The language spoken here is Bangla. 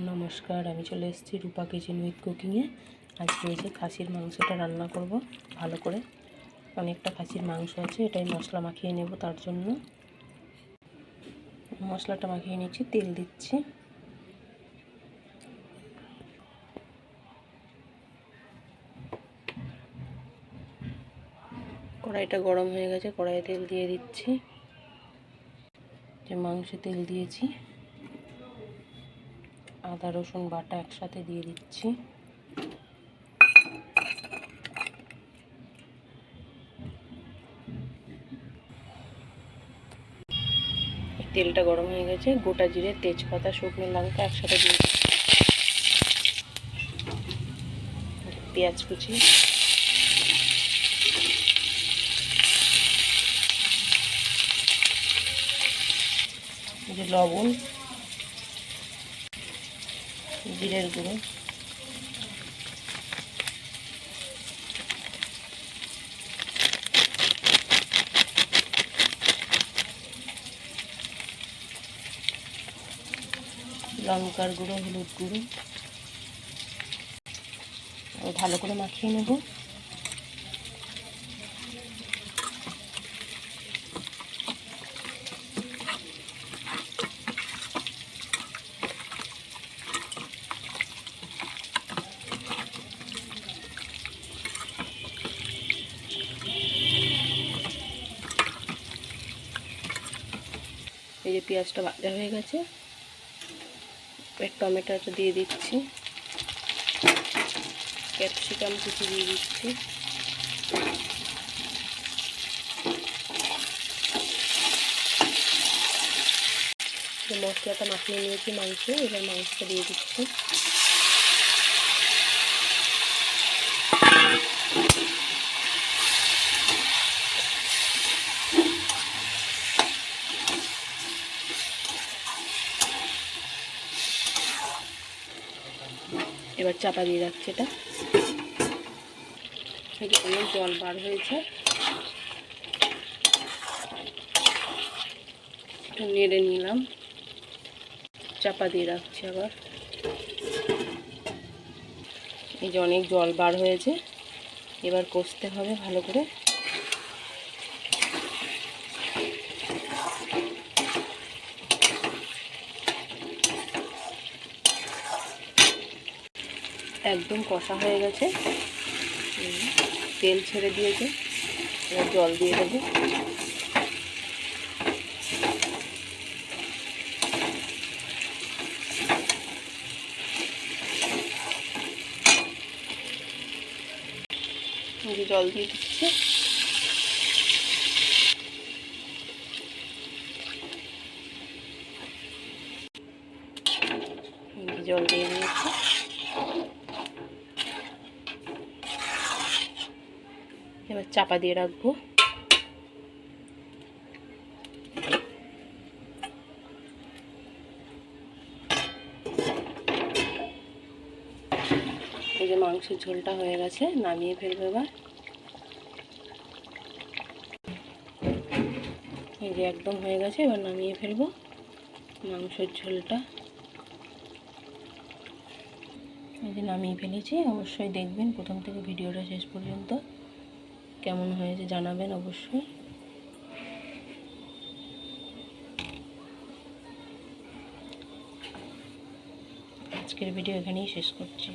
নমস্কার, আমি চলে এসেছি রূপা কিচেন উইথ কুকিংয়ে আজকে এই যে খাসির মাংসটা রান্না করব ভালো করে। অনেকটা খাসির মাংস আছে, এটাই মশলা মাখিয়ে নেব তার জন্য। মশলাটা মাখিয়ে নিচ্ছি, তেল দিচ্ছি। কড়াইটা গরম হয়ে গেছে, কড়াইয়ে তেল দিয়ে দিচ্ছি। যে মাংসে তেল দিয়েছি। আদা, রসুন বাটা একসাথে দিয়ে দিচ্ছি। তেলটা গরম হয়ে গেছে, গোটা জিরে, তেজপাতা, শুকনো লঙ্কা একসাথে দিয়ে দিচ্ছি। পেঁয়াজ কুচি। লবণ। জিরের গুঁড়ো। লঙ্কার গুঁড়ো হলুদ গুঁড়ো। ভালো করে মাখিয়ে নেব। যে পেঁয়াজটা ভাজা হয়ে গেছে টমেটোটা দিয়ে দিচ্ছি। ক্যাপসিকাম কিছু দিয়ে দিচ্ছি। মশলাটা মাখিয়ে নিয়েছি মাংস, এবার মাংসটা দিয়ে দিচ্ছি। এবার চাপা দিয়ে রাখছি এটা। অনেক জল বার হয়েছে। নেড়ে নিলাম। চাপা দিয়ে রাখছি আবার। এই যে অনেক জল বার হয়েছে। এবার কষতে হবে ভালো করে। একদম কষা হয়ে গেছে। তেল ছেড়ে দিয়েছে। এবার জল দিয়ে দেবো। জল দিয়ে দিচ্ছি। জল দিয়ে দিয়েছি। এবার চাপা দিয়ে রাখব। এই যে মাংসের ঝোলটা হয়ে গেছে, নামিয়ে ফেলব এবার। এই যে একদম হয়ে গেছে, এবার নামিয়ে ফেলব মাংসের ঝোলটা। এই যে নামিয়ে ফেলেছি, অবশ্যই দেখবেন প্রথম থেকে ভিডিওটা শেষ পর্যন্ত। কেমন হয়েছে জানাবেন অবশ্যই। আজকের ভিডিও এখানেই শেষ করছি।